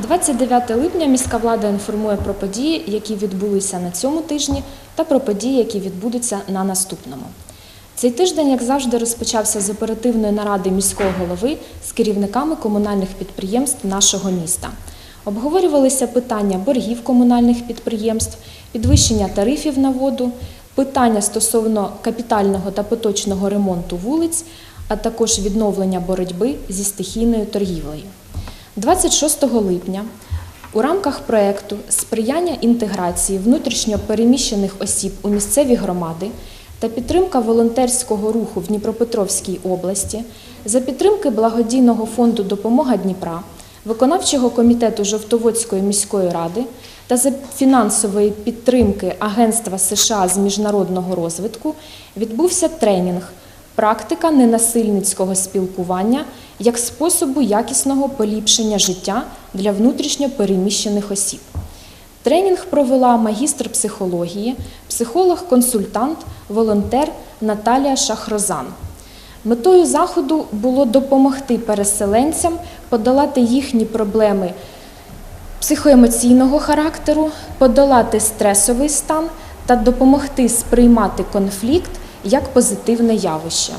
29 липня міська влада інформує про події, які відбулися на цьому тижні, та про події, які відбудуться на наступному. Цей тиждень, як завжди, розпочався з оперативної наради міського голови з керівниками комунальних підприємств нашого міста. Обговорювалися питання боргів комунальних підприємств, підвищення тарифів на воду, питання стосовно капітального та поточного ремонту вулиць, а також відновлення боротьби зі стихійною торгівлею. 26 липня у рамках проекту сприяння інтеграції внутрішньо переміщених осіб у місцеві громади та підтримка волонтерського руху в Дніпропетровській області за підтримки благодійного фонду Допомога Дніпра, виконавчого комітету Жовтоводської міської ради та за фінансової підтримки Агентства США з міжнародного розвитку відбувся тренінг Практика ненасильницького спілкування як способу якісного поліпшення життя для внутрішньо переміщених осіб. Тренінг провела магістр психології, психолог-консультант, волонтер Наталія Шахрозан. Метою заходу було допомогти переселенцям подолати їхні проблеми психоемоційного характеру, подолати стресовий стан та допомогти сприймати конфлікт як позитивне явище.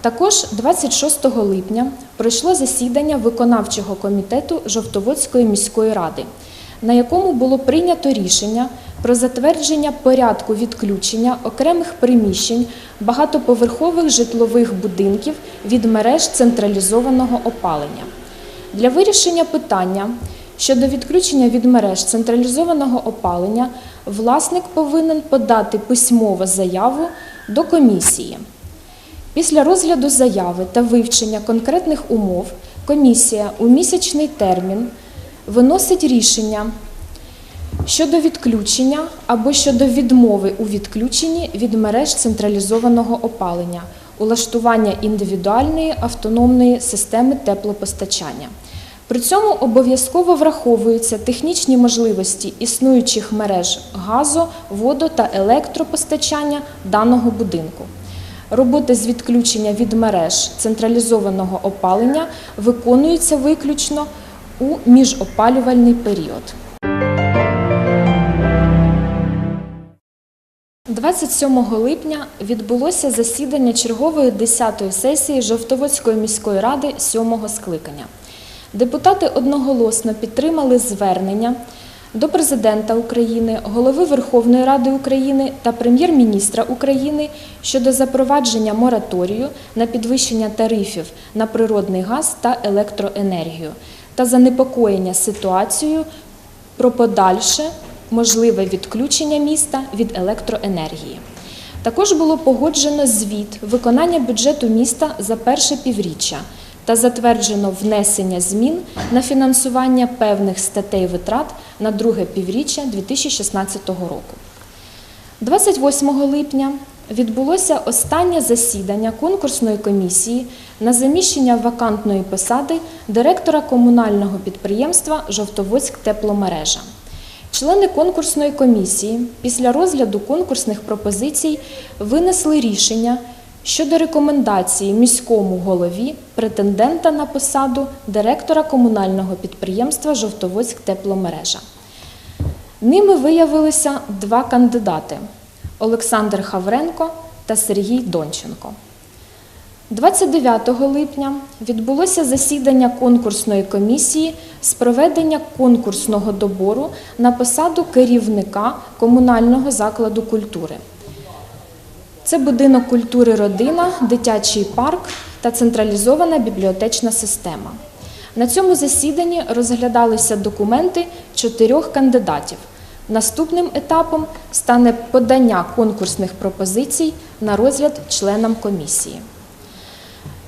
Також 26 липня пройшло засідання виконавчого комітету Жовтоводської міської ради, на якому було прийнято рішення про затвердження порядку відключення окремих приміщень багатоповерхових житлових будинків від мереж централізованого опалення. Для вирішення питання щодо відключення від мереж централізованого опалення власник повинен подати письмову заяву до комісії. Після розгляду заяви та вивчення конкретних умов комісія у місячний термін виносить рішення щодо відключення або щодо відмови у відключенні від мереж централізованого опалення, улаштування індивідуальної автономної системи теплопостачання. При цьому обов'язково враховуються технічні можливості існуючих мереж газу, водо та електропостачання даного будинку. Роботи з відключення від мереж централізованого опалення виконуються виключно у міжопалювальний період. 27 липня відбулося засідання чергової 10-ї сесії Жовтоводської міської ради 7-го скликання. Депутати одноголосно підтримали звернення до президента України, голови Верховної Ради України та прем'єр-міністра України щодо запровадження мораторію на підвищення тарифів на природний газ та електроенергію та занепокоєння ситуацією про подальше можливе відключення міста від електроенергії. Також було погоджено звіт виконання бюджету міста за перше півріччя та затверджено внесення змін на фінансування певних статей витрат на друге півріччя 2016 року. 28 липня відбулося останнє засідання конкурсної комісії на заміщення вакантної посади директора комунального підприємства Жовтоводськ тепломережа. Члени конкурсної комісії після розгляду конкурсних пропозицій винесли рішення щодо рекомендації міському голові претендента на посаду директора комунального підприємства Жовтоводськ тепломережа. Ними виявилися два кандидати Олександр Хавренко та Сергій Донченко. 29 липня відбулося засідання конкурсної комісії з проведення конкурсного добору на посаду керівника комунального закладу культури. Це будинок культури Родина, дитячий парк та централізована бібліотечна система. На цьому засіданні розглядалися документи чотирьох кандидатів. Наступним етапом стане подання конкурсних пропозицій на розгляд членам комісії.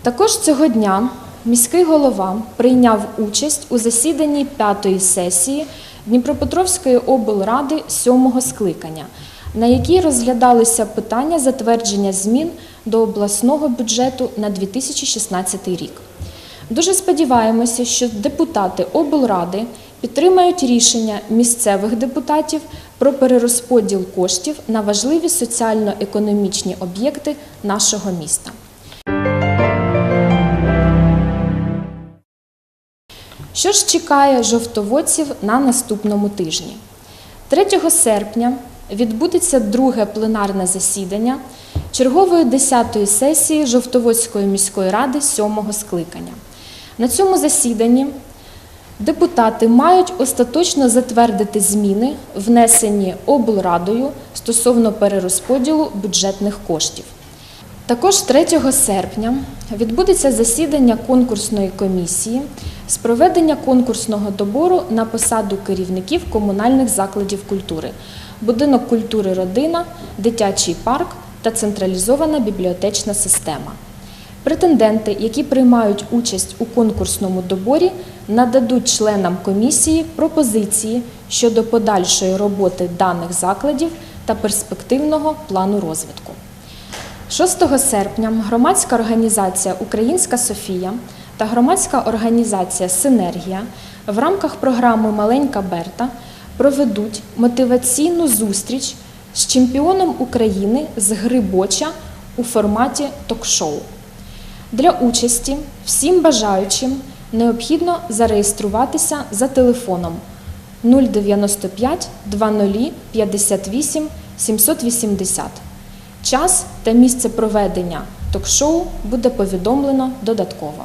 Також цього дня міський голова прийняв участь у засіданні п'ятої сесії Дніпропетровської облради сьомого скликання, на якій розглядалися питання затвердження змін до обласного бюджету на 2016 рік. Дуже сподіваємося, що депутати облради підтримають рішення місцевих депутатів про перерозподіл коштів на важливі соціально-економічні об'єкти нашого міста. Що ж чекає жовтоводців на наступному тижні? 3 серпня відбудеться друге пленарне засідання чергової 10-ї сесії Жовтоводської міської ради 7-го скликання. На цьому засіданні депутати мають остаточно затвердити зміни, внесені облрадою стосовно перерозподілу бюджетних коштів. Також 3 серпня відбудеться засідання конкурсної комісії з проведення конкурсного добору на посаду керівників комунальних закладів культури, будинок культури Родина, дитячий парк та централізована бібліотечна система. Претенденти, які приймають участь у конкурсному доборі, нададуть членам комісії пропозиції щодо подальшої роботи даних закладів та перспективного плану розвитку. 6 серпня громадська організація Українська Софія та громадська організація Синергія в рамках програми Маленька Берта проведуть мотиваційну зустріч з чемпіоном України з гри боча у форматі ток-шоу. Для участі всім бажаючим необхідно зареєструватися за телефоном 095 20 58 780. Час та місце проведення ток-шоу буде повідомлено додатково.